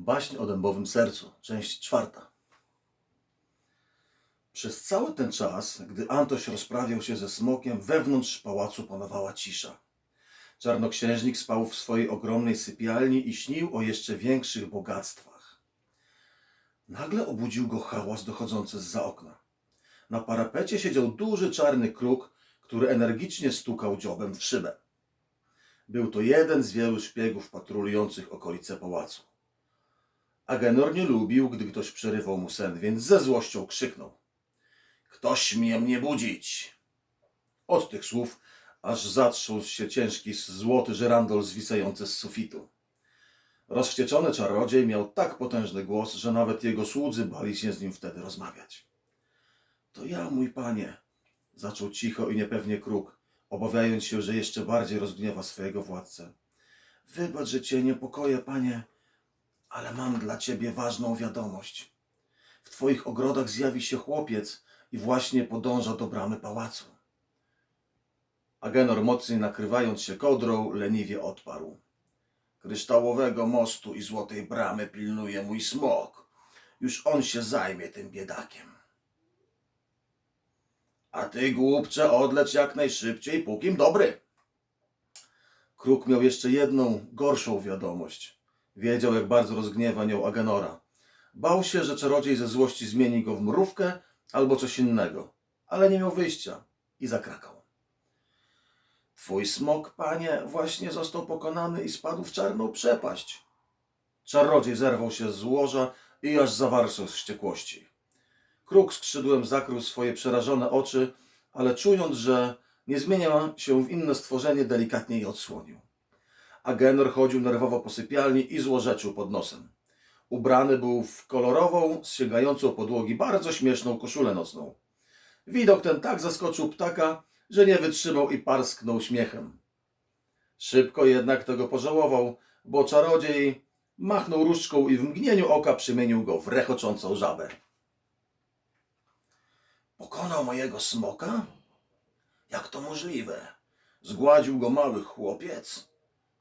Baśń o dębowym sercu, część czwarta. Przez cały ten czas, gdy Antoś rozprawiał się ze smokiem, wewnątrz pałacu panowała cisza. Czarnoksiężnik spał w swojej ogromnej sypialni i śnił o jeszcze większych bogactwach. Nagle obudził go hałas dochodzący z za okna. Na parapecie siedział duży czarny kruk, który energicznie stukał dziobem w szybę. Był to jeden z wielu szpiegów patrolujących okolice pałacu. Agenor nie lubił, gdy ktoś przerywał mu sen, więc ze złością krzyknął. Ktoś śmie mnie budzić! Od tych słów aż zatrząsł się ciężki złoty żyrandol zwisający z sufitu. Rozwścieczony czarodziej miał tak potężny głos, że nawet jego słudzy bali się z nim wtedy rozmawiać. To ja, mój panie, zaczął cicho i niepewnie kruk, obawiając się, że jeszcze bardziej rozgniewa swojego władcę. Wybacz, że cię niepokoję, panie, ale mam dla ciebie ważną wiadomość. W twoich ogrodach zjawi się chłopiec i właśnie podąża do bramy pałacu. Agenor mocniej nakrywając się kodrą, leniwie odparł. Kryształowego mostu i złotej bramy pilnuje mój smok. Już on się zajmie tym biedakiem. A ty, głupcze, odlecz jak najszybciej, pókim dobry. Kruk miał jeszcze jedną, gorszą wiadomość. Wiedział, jak bardzo rozgniewa nią Agenora. Bał się, że czarodziej ze złości zmieni go w mrówkę albo coś innego, ale nie miał wyjścia i zakrakał. Twój smok, panie, właśnie został pokonany i spadł w czarną przepaść. Czarodziej zerwał się z łoża i aż zawarszał z wściekłości. Kruk skrzydłem zakrył swoje przerażone oczy, ale czując, że nie zmienia się w inne stworzenie, delikatnie je odsłonił. Agenor chodził nerwowo po sypialni i złorzeczył pod nosem. Ubrany był w kolorową, sięgającą podłogi bardzo śmieszną koszulę nocną. Widok ten tak zaskoczył ptaka, że nie wytrzymał i parsknął śmiechem. Szybko jednak tego pożałował, bo czarodziej machnął różdżką i w mgnieniu oka przemienił go w rechoczącą żabę. Pokonał mojego smoka? Jak to możliwe? Zgładził go mały chłopiec?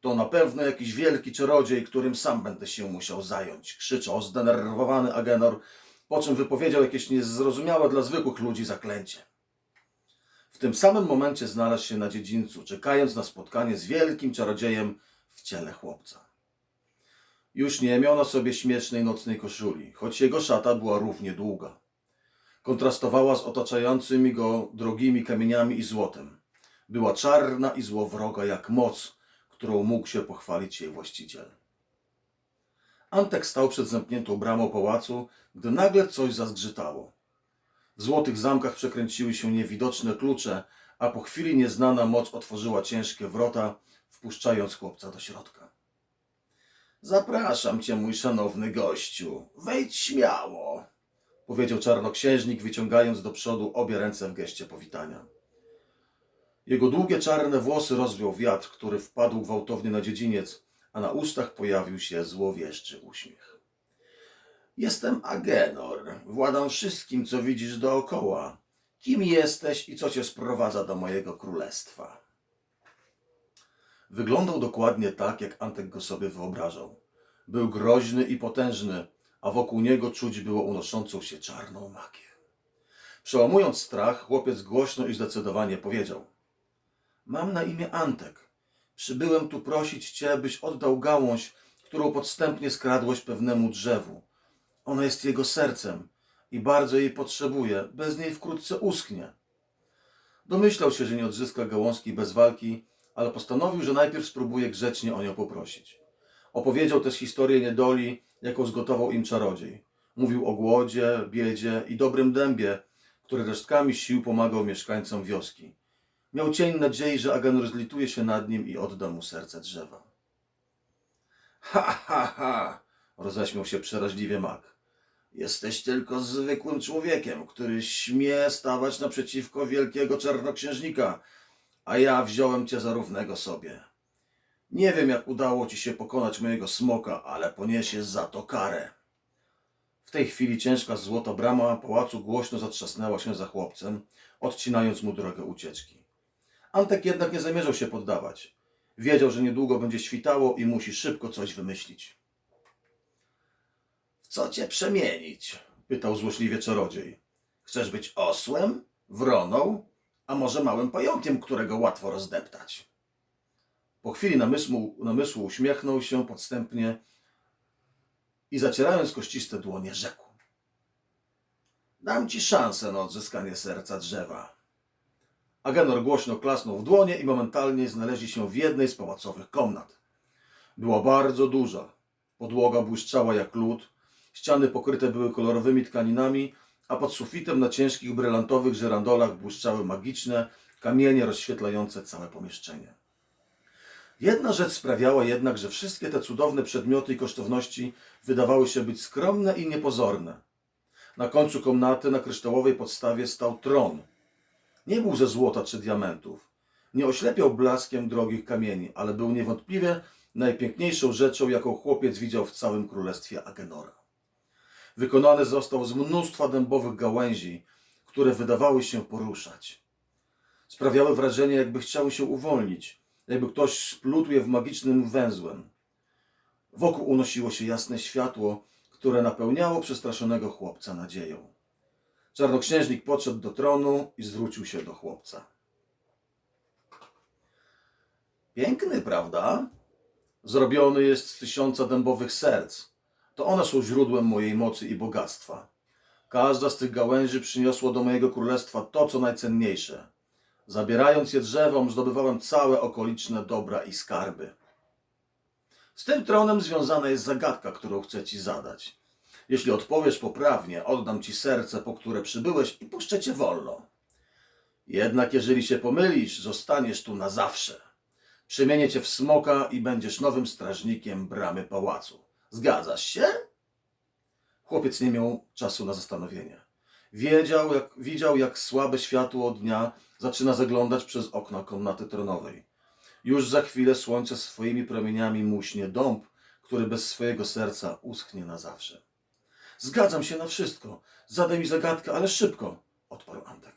To na pewno jakiś wielki czarodziej, którym sam będę się musiał zająć, krzyczał zdenerwowany Agenor, po czym wypowiedział jakieś niezrozumiałe dla zwykłych ludzi zaklęcie. W tym samym momencie znalazł się na dziedzińcu, czekając na spotkanie z wielkim czarodziejem w ciele chłopca. Już nie miał na sobie śmiesznej nocnej koszuli, choć jego szata była równie długa. Kontrastowała z otaczającymi go drogimi kamieniami i złotem. Była czarna i złowroga jak moc, którą mógł się pochwalić jej właściciel. Antek stał przed zamkniętą bramą pałacu, gdy nagle coś zazgrzytało. W złotych zamkach przekręciły się niewidoczne klucze, a po chwili nieznana moc otworzyła ciężkie wrota, wpuszczając chłopca do środka. Zapraszam cię, mój szanowny gościu. Wejdź śmiało, powiedział czarnoksiężnik, wyciągając do przodu obie ręce w geście powitania. Jego długie czarne włosy rozwiał wiatr, który wpadł gwałtownie na dziedziniec, a na ustach pojawił się złowieszczy uśmiech. Jestem Agenor. Władam wszystkim, co widzisz dookoła. Kim jesteś i co cię sprowadza do mojego królestwa? Wyglądał dokładnie tak, jak Antek go sobie wyobrażał. Był groźny i potężny, a wokół niego czuć było unoszącą się czarną magię. Przełamując strach, chłopiec głośno i zdecydowanie powiedział: Mam na imię Antek. Przybyłem tu prosić cię, byś oddał gałąź, którą podstępnie skradłeś pewnemu drzewu. Ona jest jego sercem i bardzo jej potrzebuje. Bez niej wkrótce uschnie. Domyślał się, że nie odzyska gałązki bez walki, ale postanowił, że najpierw spróbuje grzecznie o nią poprosić. Opowiedział też historię niedoli, jaką zgotował im czarodziej. Mówił o głodzie, biedzie i dobrym dębie, który resztkami sił pomagał mieszkańcom wioski. Miał cień nadziei, że Agenor zlituje się nad nim i odda mu serce drzewa. Ha, ha, ha! roześmiał się przeraźliwie mak. Jesteś tylko zwykłym człowiekiem, który śmie stawać naprzeciwko wielkiego czarnoksiężnika, a ja wziąłem cię za równego sobie. Nie wiem, jak udało ci się pokonać mojego smoka, ale poniesiesz za to karę. W tej chwili ciężka złota brama pałacu głośno zatrzasnęła się za chłopcem, odcinając mu drogę ucieczki. Antek jednak nie zamierzał się poddawać. Wiedział, że niedługo będzie świtało i musi szybko coś wymyślić. co cię przemienić? pytał złośliwie czarodziej. Chcesz być osłem, wroną, a może małym pająkiem, którego łatwo rozdeptać? Po chwili namysłu, namysłu uśmiechnął się podstępnie i zacierając kościste dłonie rzekł. Dam ci szansę na odzyskanie serca drzewa. Agenor głośno klasnął w dłonie i momentalnie znaleźli się w jednej z pałacowych komnat. Była bardzo duża. Podłoga błyszczała jak lód, ściany pokryte były kolorowymi tkaninami, a pod sufitem na ciężkich brylantowych żerandolach błyszczały magiczne kamienie rozświetlające całe pomieszczenie. Jedna rzecz sprawiała jednak, że wszystkie te cudowne przedmioty i kosztowności wydawały się być skromne i niepozorne. Na końcu komnaty na kryształowej podstawie stał tron. Nie był ze złota czy diamentów. Nie oślepiał blaskiem drogich kamieni, ale był niewątpliwie najpiękniejszą rzeczą, jaką chłopiec widział w całym królestwie Agenora. Wykonany został z mnóstwa dębowych gałęzi, które wydawały się poruszać. Sprawiały wrażenie, jakby chciały się uwolnić, jakby ktoś splótł je w magicznym węzłem. Wokół unosiło się jasne światło, które napełniało przestraszonego chłopca nadzieją. Czarnoksiężnik podszedł do tronu i zwrócił się do chłopca. Piękny, prawda? Zrobiony jest z tysiąca dębowych serc. To one są źródłem mojej mocy i bogactwa. Każda z tych gałęzi przyniosła do mojego królestwa to, co najcenniejsze. Zabierając je drzewom, zdobywałem całe okoliczne dobra i skarby. Z tym tronem związana jest zagadka, którą chcę ci zadać. Jeśli odpowiesz poprawnie, oddam ci serce, po które przybyłeś i puszczę cię wolno. Jednak jeżeli się pomylisz, zostaniesz tu na zawsze. Przemienię cię w smoka i będziesz nowym strażnikiem bramy pałacu. Zgadzasz się? Chłopiec nie miał czasu na zastanowienie. Wiedział, jak, widział, jak słabe światło dnia zaczyna zaglądać przez okna komnaty tronowej. Już za chwilę słońce swoimi promieniami muśnie dąb, który bez swojego serca uschnie na zawsze. Zgadzam się na wszystko. Zadaj mi zagadkę, ale szybko, odparł Antek.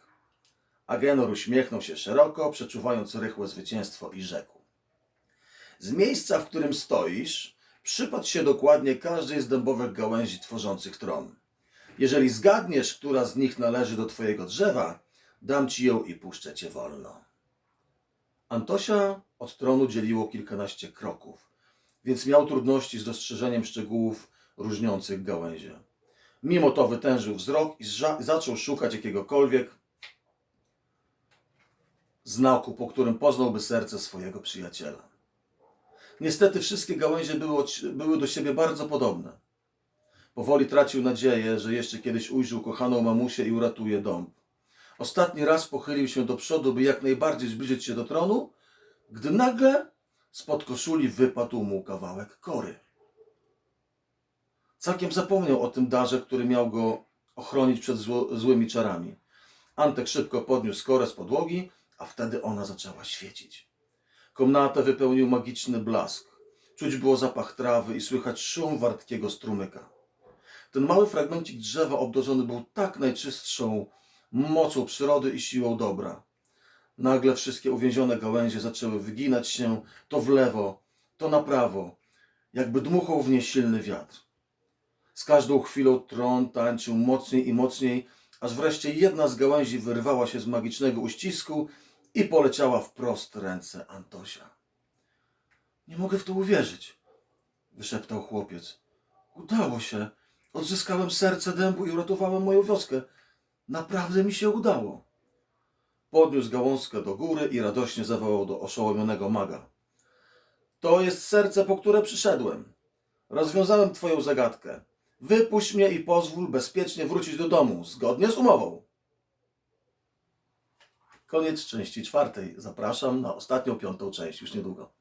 Agenor uśmiechnął się szeroko, przeczuwając rychłe zwycięstwo i rzekł. Z miejsca, w którym stoisz, przypatrz się dokładnie każdej z dębowych gałęzi tworzących tron. Jeżeli zgadniesz, która z nich należy do twojego drzewa, dam ci ją i puszczę cię wolno. Antosia od tronu dzieliło kilkanaście kroków, więc miał trudności z dostrzeżeniem szczegółów różniących gałęzie. Mimo to wytężył wzrok i zaczął szukać jakiegokolwiek znaku, po którym poznałby serce swojego przyjaciela. Niestety wszystkie gałęzie były, były do siebie bardzo podobne. Powoli tracił nadzieję, że jeszcze kiedyś ujrzy ukochaną mamusię i uratuje dom. Ostatni raz pochylił się do przodu, by jak najbardziej zbliżyć się do tronu, gdy nagle spod koszuli wypadł mu kawałek kory. Całkiem zapomniał o tym darze, który miał go ochronić przed zło, złymi czarami. Antek szybko podniósł korę z podłogi, a wtedy ona zaczęła świecić. Komnatę wypełnił magiczny blask. Czuć było zapach trawy i słychać szum wartkiego strumyka. Ten mały fragmencik drzewa obdarzony był tak najczystszą mocą przyrody i siłą dobra. Nagle wszystkie uwięzione gałęzie zaczęły wyginać się to w lewo, to na prawo, jakby dmuchał w nie silny wiatr. Z każdą chwilą tron tańczył mocniej i mocniej, aż wreszcie jedna z gałęzi wyrwała się z magicznego uścisku i poleciała wprost ręce Antosia. Nie mogę w to uwierzyć, wyszeptał chłopiec. Udało się. Odzyskałem serce dębu i uratowałem moją wioskę. Naprawdę mi się udało. Podniósł gałązkę do góry i radośnie zawołał do oszołomionego maga. To jest serce, po które przyszedłem. Rozwiązałem twoją zagadkę. Wypuść mnie i pozwól bezpiecznie wrócić do domu, zgodnie z umową. Koniec części czwartej. Zapraszam na ostatnią, piątą część już niedługo.